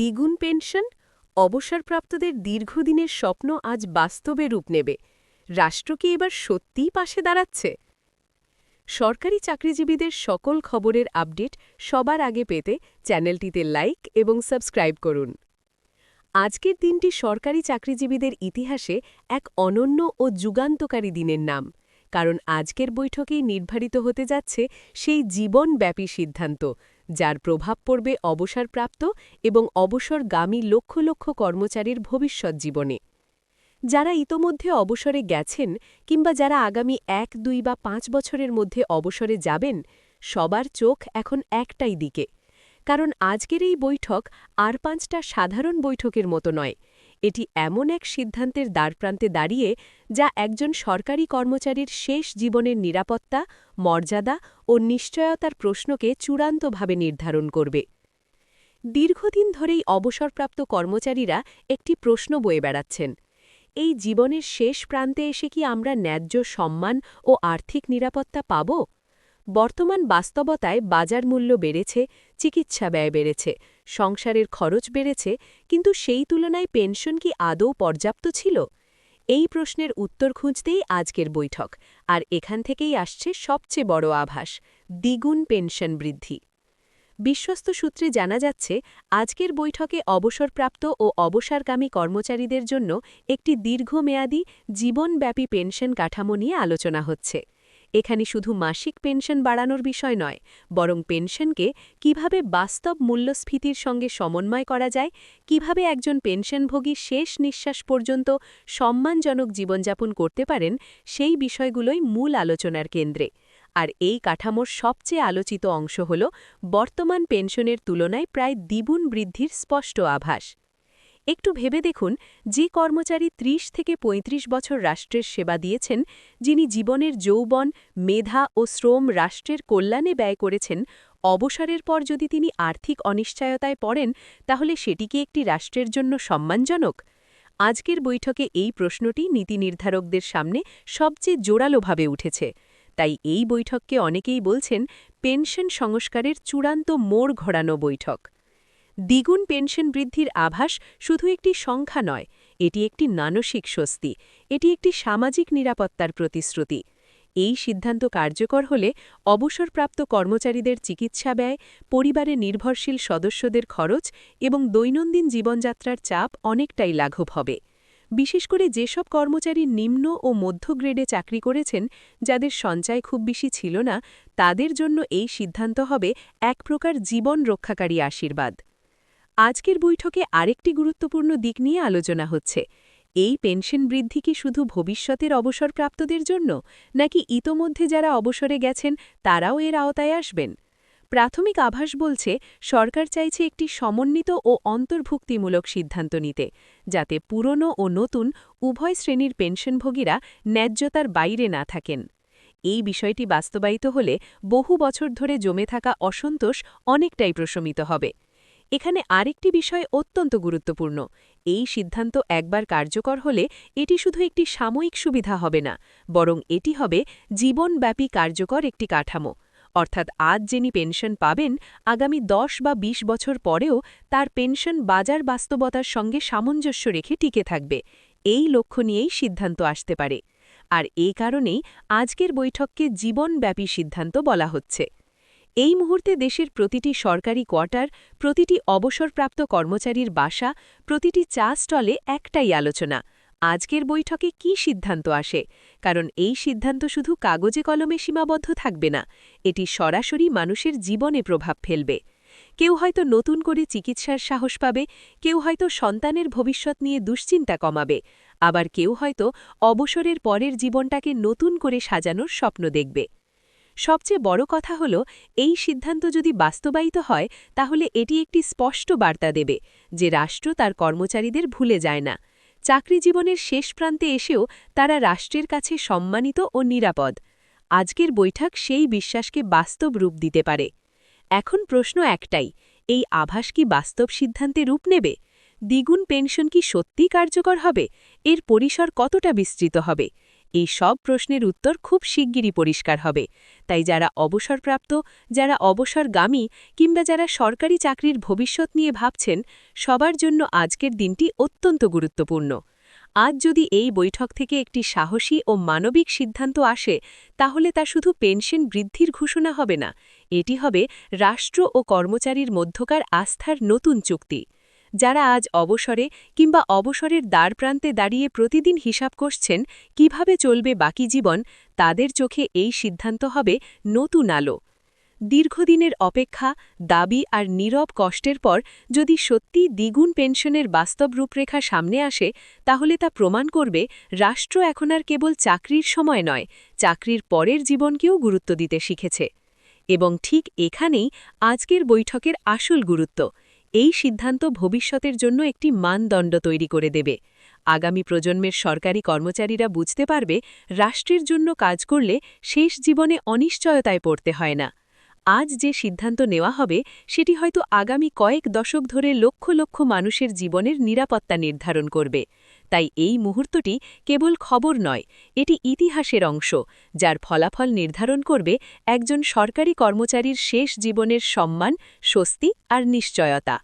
দ্বিগুণ পেনশন, অবসরপ্রাপ্তদের দীর্ঘদিনের স্বপ্ন আজ বাস্তবে রূপ নেবে। রাষ্ট্র কি এবার সত্যিই পাশে দাঁড়াচ্ছে? সরকারি চাকরিজীবীদের সকল খবরের আপডেট সবার আগে পেতে চ্যানেলটিতে লাইক এবং সাবস্ক্রাইব করুন। আজকের দিনটি সরকারি চাকরিজীবীদের ইতিহাসে এক অনন্য ও যুগান্তকারী দিনের নাম, কারণ আজকের বৈঠকেই নির্ধারিত হতে যাচ্ছে সেই জীবনব্যাপী সিদ্ধান্ত যার প্রভাব পড়বে অবসরপ্রাপ্ত এবং অবসরগামী লক্ষ লক্ষ কর্মচারীর ভবিষ্যৎ জীবনে। যারা ইতোমধ্যে অবসরে গেছেন কিংবা যারা আগামী এক, দুই বা পাঁচ বছরের মধ্যে অবসরে যাবেন, সবার চোখ এখন একটাই দিকে। কারণ আজকের এই বৈঠক আর পাঁচটা সাধারণ বৈঠকের মতো নয়। এটি এমন এক সিদ্ধান্তের দ্বারপ্রান্তে দাঁড়িয়ে যা একজন সরকারি কর্মচারীর শেষ জীবনের নিরাপত্তা, মর্যাদা ও নিশ্চয়তার প্রশ্নকে চূড়ান্তভাবে নির্ধারণ করবে। দীর্ঘদিন ধরেই অবসরপ্রাপ্ত কর্মচারীরা একটি প্রশ্ন বয়ে বেড়াচ্ছেন, এই জীবনের শেষ প্রান্তে এসে কি আমরা ন্যায্য সম্মান ও আর্থিক নিরাপত্তা পাব? বর্তমান বাস্তবতায় বাজার মূল্য বেড়েছে, চিকিৎসা ব্যয় বেড়েছে, সংসারের খরচ বেড়েছে, কিন্তু সেই তুলনায় পেনশন কি আদৌ পর্যাপ্ত ছিল? এই প্রশ্নের উত্তর খুঁজতেই আজকের বৈঠক, আর এখান থেকেই আসছে সবচেয়ে বড় আভাস, দ্বিগুণ পেনশন বৃদ্ধি। বিশ্বস্ত সূত্রে জানা যাচ্ছে, আজকের বৈঠকে অবসরপ্রাপ্ত ও অবসরকামী কর্মচারীদের জন্য একটি দীর্ঘমেয়াদী, জীবনব্যাপী পেনশন কাঠামো নিয়ে আলোচনা হচ্ছে। এখানে শুধু মাসিক পেনশন বাড়ানোর বিষয় নয়, বরং পেনশনকে কীভাবে বাস্তব মূল্যস্ফীতির সঙ্গে সমন্বয় করা যায়, কীভাবে একজন পেনশনভোগী শেষ নিঃশ্বাস পর্যন্ত সম্মানজনক জীবনযাপন করতে পারেন, সেই বিষয়গুলোই মূল আলোচনার কেন্দ্রে। আর এই কাঠামোর সবচেয়ে আলোচিত অংশ হল বর্তমান পেনশনের তুলনায় প্রায় দ্বিগুণ বৃদ্ধির স্পষ্ট আভাস। একটু ভেবে দেখুন, যে কর্মচারী ৩০ থেকে ৩৫ বছর রাষ্ট্রের সেবা দিয়েছেন, যিনি জীবনের যৌবন, মেধা ও শ্রম রাষ্ট্রের কল্যাণে ব্যয় করেছেন, অবসরের পর যদি তিনি আর্থিক অনিশ্চয়তায় পড়েন, তাহলে সেটি কি একটি রাষ্ট্রের জন্য সম্মানজনক? আজকের বৈঠকে এই প্রশ্নটি নীতি নির্ধারকদের সামনে সবচেয়ে জোরালোভাবে উঠেছে। তাই এই বৈঠককে অনেকেই বলছেন, পেনশন সংস্কারের চূড়ান্ত মোড় ঘোরানো বৈঠক। দ্বিগুণ পেনশন বৃদ্ধির আভাস শুধু একটি সংখ্যা নয়, এটি একটি মানসিক স্বস্তি, এটি একটি সামাজিক নিরাপত্তার প্রতিশ্রুতি। এই সিদ্ধান্ত কার্যকর হলে অবসরপ্রাপ্ত কর্মচারীদের চিকিৎসা ব্যয়, পরিবারে নির্ভরশীল সদস্যদের খরচ এবং দৈনন্দিন জীবনযাত্রার চাপ অনেকটাই লাঘব হবে। বিশেষ করে যেসব কর্মচারী নিম্ন ও মধ্য গ্রেডে চাকরি করেছেন, যাদের সঞ্চয় খুব বেশি ছিল না, তাদের জন্য এই সিদ্ধান্ত হবে এক প্রকার জীবন রক্ষাকারী আশীর্বাদ। আজকের বৈঠকে আরেকটি গুরুত্বপূর্ণ দিক নিয়ে আলোচনা হচ্ছে। এই পেনশন বৃদ্ধি কি শুধু ভবিষ্যতের অবসরপ্রাপ্তদের জন্য, নাকি ইতোমধ্যে যারা অবসরে গেছেন, তারাও এর আওতায় আসবেন? প্রাথমিক আভাস বলছে, সরকার চাইছে একটি সমন্বিত ও অন্তর্ভুক্তিমূলক সিদ্ধান্ত নিতে, যাতে পুরনো ও নতুন উভয় শ্রেণির পেনশনভোগীরা ন্যায্যতার বাইরে না থাকেন। এই বিষয়টি বাস্তবায়িত হলে বহু বছর ধরে জমে থাকা অসন্তোষ অনেকটাই প্রশমিত হবে। এখানে আরেকটি বিষয় অত্যন্ত গুরুত্বপূর্ণ। এই সিদ্ধান্ত একবার কার্যকর হলে এটি শুধু একটি সাময়িক সুবিধা হবে না, বরং এটি হবে জীবনব্যাপী কার্যকর একটি কাঠামো। অর্থাৎ আজ যিনি পেনশন পাবেন, আগামী দশ বা ২০ বছর পরেও তার পেনশন বাজার বাস্তবতার সঙ্গে সামঞ্জস্য রেখে টিকে থাকবে। এই লক্ষ্য নিয়েই সিদ্ধান্ত আসতে পারে। আর এই কারণেই আজকের বৈঠককে জীবনব্যাপী সিদ্ধান্ত বলা হচ্ছে। এই মুহূর্তে দেশের প্রতিটি সরকারি কোয়ার্টার, প্রতিটি অবসরপ্রাপ্ত কর্মচারীর বাসা, প্রতিটি চা স্টলে একটাই আলোচনা, আজকের বৈঠকে কি সিদ্ধান্ত আসে? কারণ এই সিদ্ধান্ত শুধু কাগজে কলমে সীমাবদ্ধ থাকবে না, এটি সরাসরি মানুষের জীবনে প্রভাব ফেলবে। কেউ হয়তো নতুন করে চিকিৎসার সাহস পাবে, কেউ হয়তো সন্তানের ভবিষ্যৎ নিয়ে দুশ্চিন্তা কমাবে, আবার কেউ হয়তো অবসরের পরের জীবনটাকে নতুন করে সাজানোর স্বপ্ন দেখবে। সবচেয়ে বড় কথা হল, এই সিদ্ধান্ত যদি বাস্তবায়িত হয়, তাহলে এটি একটি স্পষ্ট বার্তা দেবে যে রাষ্ট্র তার কর্মচারীদের ভুলে যায় না। চাকরি জীবনের শেষ প্রান্তে এসেও তারা রাষ্ট্রের কাছে সম্মানিত ও নিরাপদ। আজকের বৈঠক সেই বিশ্বাসকে বাস্তব রূপ দিতে পারে। এখন প্রশ্ন একটাই, এই আভাস কি বাস্তব সিদ্ধান্তে রূপ নেবে? দ্বিগুণ পেনশন কি সত্যি কার্যকর হবে? এর পরিসর কতটা বিস্তৃত হবে? এই সব প্রশ্নের উত্তর খুব শিগগিরই পরিষ্কার হবে। তাই যারা অবসরপ্রাপ্ত, যারা অবসরগামী কিংবা যারা সরকারি চাকরির ভবিষ্যৎ নিয়ে ভাবছেন, সবার জন্য আজকের দিনটি অত্যন্ত গুরুত্বপূর্ণ। আজ যদি এই বৈঠক থেকে একটি সাহসী ও মানবিক সিদ্ধান্ত আসে, তাহলে তা শুধু পেনশন বৃদ্ধির ঘোষণা হবে না, এটি হবে রাষ্ট্র ও কর্মচারীর মধ্যকার আস্থার নতুন চুক্তি। যারা আজ অবসরে কিংবা অবসরের দ্বারপ্রান্তে দাঁড়িয়ে প্রতিদিন হিসাব করছেন কীভাবে চলবে বাকি জীবন, তাদের চোখে এই সিদ্ধান্ত হবে নতুন আলো। দীর্ঘদিনের অপেক্ষা, দাবি আর নীরব কষ্টের পর যদি সত্যি দ্বিগুণ পেনশনের বাস্তব রূপরেখা সামনে আসে, তাহলে তা প্রমাণ করবে রাষ্ট্র এখন আর কেবল চাকরির সময় নয়, চাকরির পরের জীবনকেও গুরুত্ব দিতে শিখেছে। এবং ঠিক এখানেই আজকের বৈঠকের আসল গুরুত্ব। এই সিদ্ধান্ত ভবিষ্যতের জন্য একটি মানদণ্ড তৈরি করে দেবে। আগামী প্রজন্মের সরকারি কর্মচারীরা বুঝতে পারবে, রাষ্ট্রের জন্য কাজ করলে শেষ জীবনে অনিশ্চয়তায় পড়তে হয় না। আজ যে সিদ্ধান্ত নেওয়া হবে, সেটি হয়তো আগামী কয়েক দশক ধরে লক্ষ লক্ষ মানুষের জীবনের নিরাপত্তা নির্ধারণ করবে। তাই এই মুহূর্তটি কেবল খবর নয়, এটি ইতিহাসের অংশ, যার ফলাফল নির্ধারণ করবে একজন সরকারি কর্মচারীর শেষ জীবনের সম্মান, স্বস্তি আর নিশ্চয়তা।